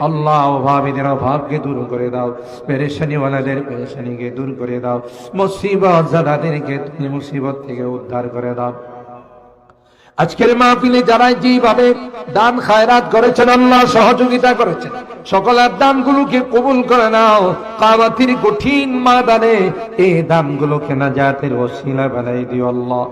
আল্লাহ অভাবীদের অভাবকে দূর করে দাও। পেরেশানিওয়ালাদের পেরেশানিকে দূর করে দাও। মুসিবত জাদাদেরকে তুমি মুসিবত থেকে উদ্ধার করে দাও। আজকের মাহফিলে যারা যেভাবে দান খায়রাত করেছেন, আল্লাহ সহযোগিতা করেছেন, সকলের দানগুলোকে কবুল করে নাও। কাবাতির কঠিন মাদানে এই দানগুলোকে না জাতের ওসিলা বানাই দিও আল্লাহ।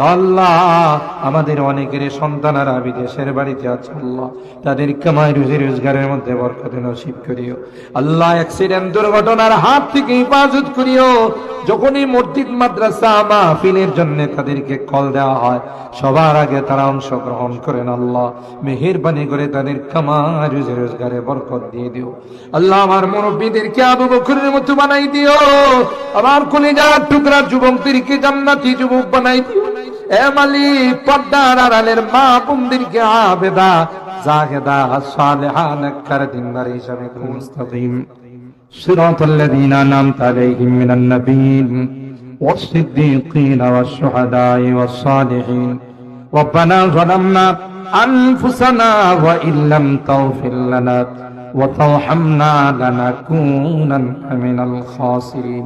আল্লাহ, আমাদের অনেকের সন্তানারা বিদেশের বাড়িতে আছে, আল্লাহ। তাদের কামাই রুজি রোজগারের মধ্যে বরকত নসিব করিও। আল্লাহ অ্যাক্সিডেন্ট দুর্ঘটনার হাত থেকে হেফাজত করিও। যখনই মসজিদ, মাদ্রাসা, মাহফিলের জন্য তাদেরকে কল দেওয়া হয়, সবার আগে তারা অংশগ্রহণ করেন, আল্লাহ। মেহেরবানি করে তাদের কামাই রুজি রোজগারে বরকত দিয়ে দিও। আল্লাহ, আমার মুরব্বীদেরকে আবু বকরের মতো বানাই দিও। আমার কলিজার টুকরা যুবকদেরকে জান্নাতি যুবক বানাই দিও। এ মালিক পর্দার আড়ালের মা বোনদেরকে আবেদা জাহেদা সালেহা নেককার দিনদার হিসাবে মুস্তাকিম صراط الذين أنعمت عليهم من النبيين والصديقين والشهداء والصالحين ربنا ظلمنا أنفسنا وإن لم تغفر لنا وترحمنا لنكونن من الخاسرين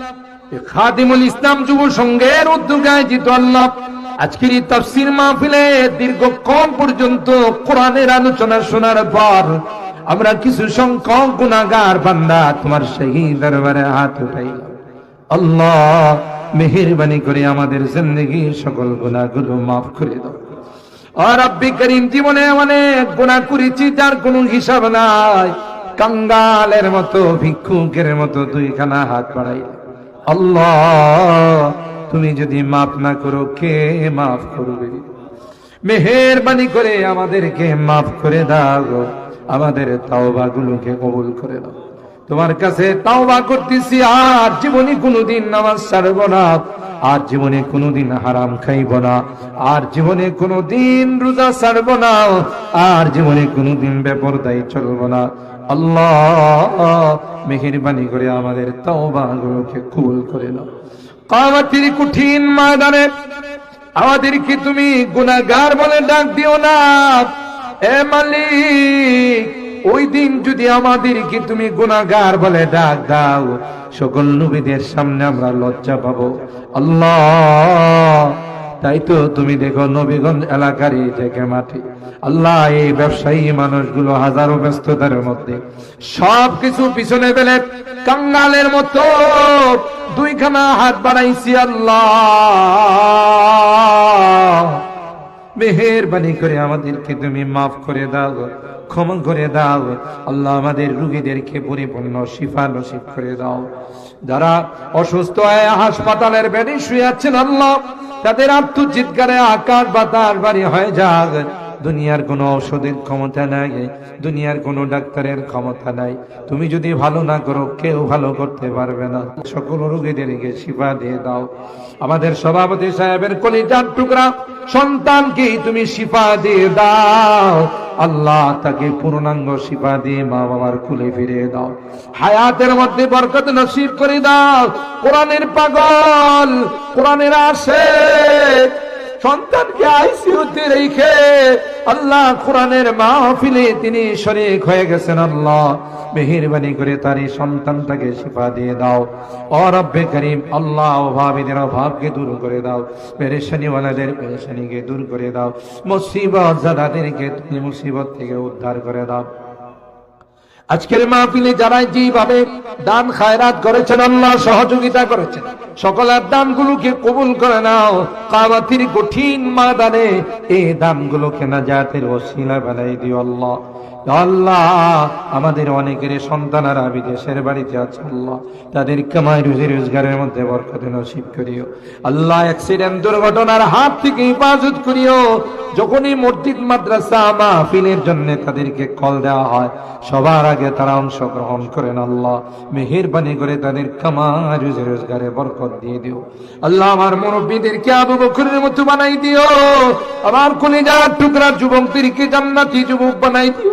খাদিমুল ইসলাম যুব সংঘের উদ্যোগে আয়োজিত আল্লাহ। আজকের এই তাফসির মাহফিলে দীর্ঘক্ষণ পর্যন্ত কোরআনের আলোচনা শোনার পর আমরা কিছু সংখ্যক গুণাগার বান্দা তোমার সেই দরবারে হাত উঠাই আল্লাহ মেহেরবানি করে আমাদের জিন্দগি সকল গুণাগুলো মাফ করে দাও। আর আব্বি করিম, জীবনে অনেক গুণা করেছি যার কোনো হিসাব নাই। কাঙ্গালের মতো, ভিক্ষুকের মতো দুইখানা হাত বাড়াই আল্লাহ, তুমি যদি মাফ না করো, কে মাফ করবে? মেহেরবানি করে আমাদেরকে মাফ করে দাও, আমাদের তাওবা গুলোকে কবুল করে দাও তোমার কাছে তাওবা করতেছি, আর জীবনে কোনোদিন নামাজ ছাড়ব না, আর জীবনে কোনোদিন হারাম খাইব না, আর জীবনে কোনোদিন রোজা ছাড়ব না, আর জীবনে কোনোদিন বেপরদাই চলব না। আল্লাহ, মেহেরবানি করে আমাদের তাওবা গুলোকে কবুল করে নাও। কামাতির কঠিন ময়দানে আমাদেরকে তুমি গুনাহগার বলে ডাক দিও না। এ মালিক, ওই দিন যদি আমাদেরকে তুমি গুনাহগার বলে ডাক দাও, সকল নবীদের সামনে আমরা লজ্জা পাবো। আল্লাহ তাই তো তুমি দেখো নবীগঞ্জ এলাকার এই থেকে মাটি। আল্লাহ এই ব্যবসায়ী মানুষগুলো হাজারো ব্যস্ততার মধ্যে। সব কিছু পিছনে ফেলে কাঙ্গালের মতো দুইখানা হাত বাড়াইছি আল্লাহ। মেহেরবানি করে আমাদেরকে তুমি মাফ করে দাও, ক্ষমা করে দাও। আল্লাহ আমাদের রুগীদেরকে পরিপূর্ণ শিফা নসিব করে দাও। যারা অসুস্থ হয়ে হাসপাতালের বেডে শুয়ে আছেন আল্লাহ তাদের আত্মচিৎকারে আকাশ বাতাস বাড়ি হয়ে যাক। দুনিয়ার কোনো ঔষধের ক্ষমতা নাই, দুনিয়ার কোনো ডাক্তারের ক্ষমতা নাই। তুমি যদি ভালো না করো, কেউ ভালো করতে পারবে না। সকল রোগীদেরকে শিফা দিয়ে দাও। আমাদের সভাপতি সাহেবের কলিজার টুকরা সন্তানকে তুমি শিফা দিয়ে দাও। আল্লাহ তাকে পূর্ণাঙ্গ শিপা দিয়ে মা বাবার খুলে ফিরিয়ে দাও। হায়াতের মধ্যে বরকত নসিব করে দাও। কোরআনের পাগল, কোরআনের আসে সন্তানকে আইসিউতে রেখে আল্লাহ কোরআনের মাহফিলে তিনি শরিক হয়ে গেছেন, আল্লাহ। মেহেরবানি করে তার এই সন্তানটাকে শিফা দিয়ে দাও। অরব্যে করিম, আল্লাহ অভাবীদের অভাবকে দূর করে দাও। পেরেশানিওয়ালাদের পেরেশানিকে দূর করে দাও। মুসিবত জাদাদেরকে তুমি মুসিবত থেকে উদ্ধার করে দাও। আজকের মাহফিলে যারা যেভাবে দান খায়রাত করেছেন, আল্লাহ সহযোগিতা করেছেন। সকলের দানগুলোকে কবুল করে নাও। কাবাতির কঠিন মাদানে এই দানগুলোকে না জাতের ওসিলা বানাই দিও আল্লাহ। আল্লাহ, আমাদের অনেকের সন্তানেরা বিদেশের বাড়িতে আছে, আল্লাহ। তাদের কামাই রুজি রোজগারের মধ্যে বরকত নসিব করিও। আল্লাহ অ্যাক্সিডেন্ট দুর্ঘটনার হাত থেকে হেফাজত করিও। যখনই মসজিদ, মাদ্রাসা, মাহফিলের জন্য তাদেরকে কল দেওয়া হয়, সবার আগে তারা অংশগ্রহণ করেন, আল্লাহ। মেহেরবানি করে তাদের কামাই রুজি রোজগারে বরকত দিয়ে দিও। আল্লাহ, আমার মুরব্বীদেরকে আবু বকরের মতো বানাই দিও। আমার কলিজার টুকরা যুবকদেরকে জান্নাতি যুবক বানাই দিও।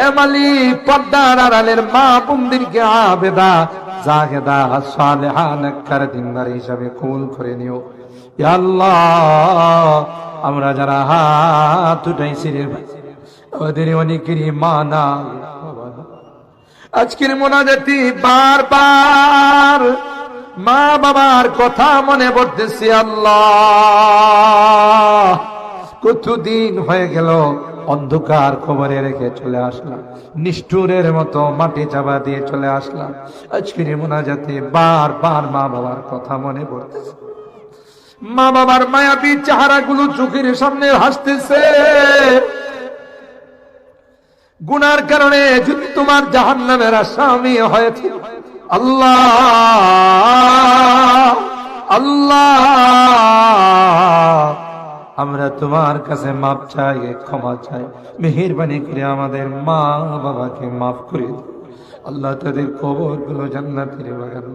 এ মালিক, পর্দার আড়ালের মা বোনদেরকে আবেদা জাহেদা সালেহা নেককার দিনদার হিসাবে কবুল করে নিও আল্লাহ, আমরা যারা হাত উঠাইছি রে ওদের অনেকেরই মা না। আজকের মোনাজাতি বারবার মা বাবার কথা মনে পড়তেছি, আল্লাহ কতদিন হয়ে গেল অন্ধকার খবরে রেখে চলে আসলাম। নিষ্ঠুরের মতো মাটি চাপা দিয়ে চলে আসলাম। আজকের মোনাজাতে বার বার মা বাবার কথা মনে পড়তেছে। মা বাবার মায়াবী চেহারা গুলো চোখের সামনে হাসতেছে গুনার কারণে যদি তোমার জাহান নামের আসামি হয়েছে, আল্লাহ আল্লাহ আমরা তোমার কাছে মাপ চাই, ক্ষমা চাই। মেহেরবানি করে আমাদের মা বাবাকে মাফ করে আল্লাহ তাদের কবরগুলো জান্নাতের বাগান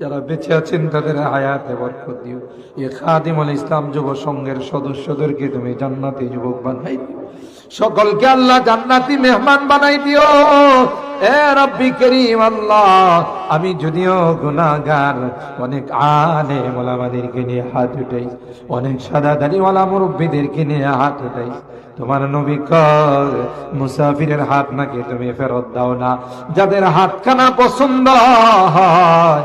যারা বেঁচে আছেন, তাদের হায়াতে বরকত দিও। এ খাদিমুল ইসলাম যুব সংঘের সদস্যদেরকে তুমি জান্নাতি যুবক বানাই দিও। সকলকে আল্লাহ জান্নাতি মেহমান বানাই দিও। এ রব্বি করিম আল্লাহ, আমি যদিও গুনাহগার, অনেক আলে মোলামাদেরকে নিয়ে হাত উঠাই, অনেক সাদা দাড়িওয়ালা মুরব্বীদেরকে নিয়ে হাত উঠাই। তোমার নবী কর মুসাফিরের হাত নাকি তুমি ফেরত দাও না, যাদের হাতখানা পছন্দ হয়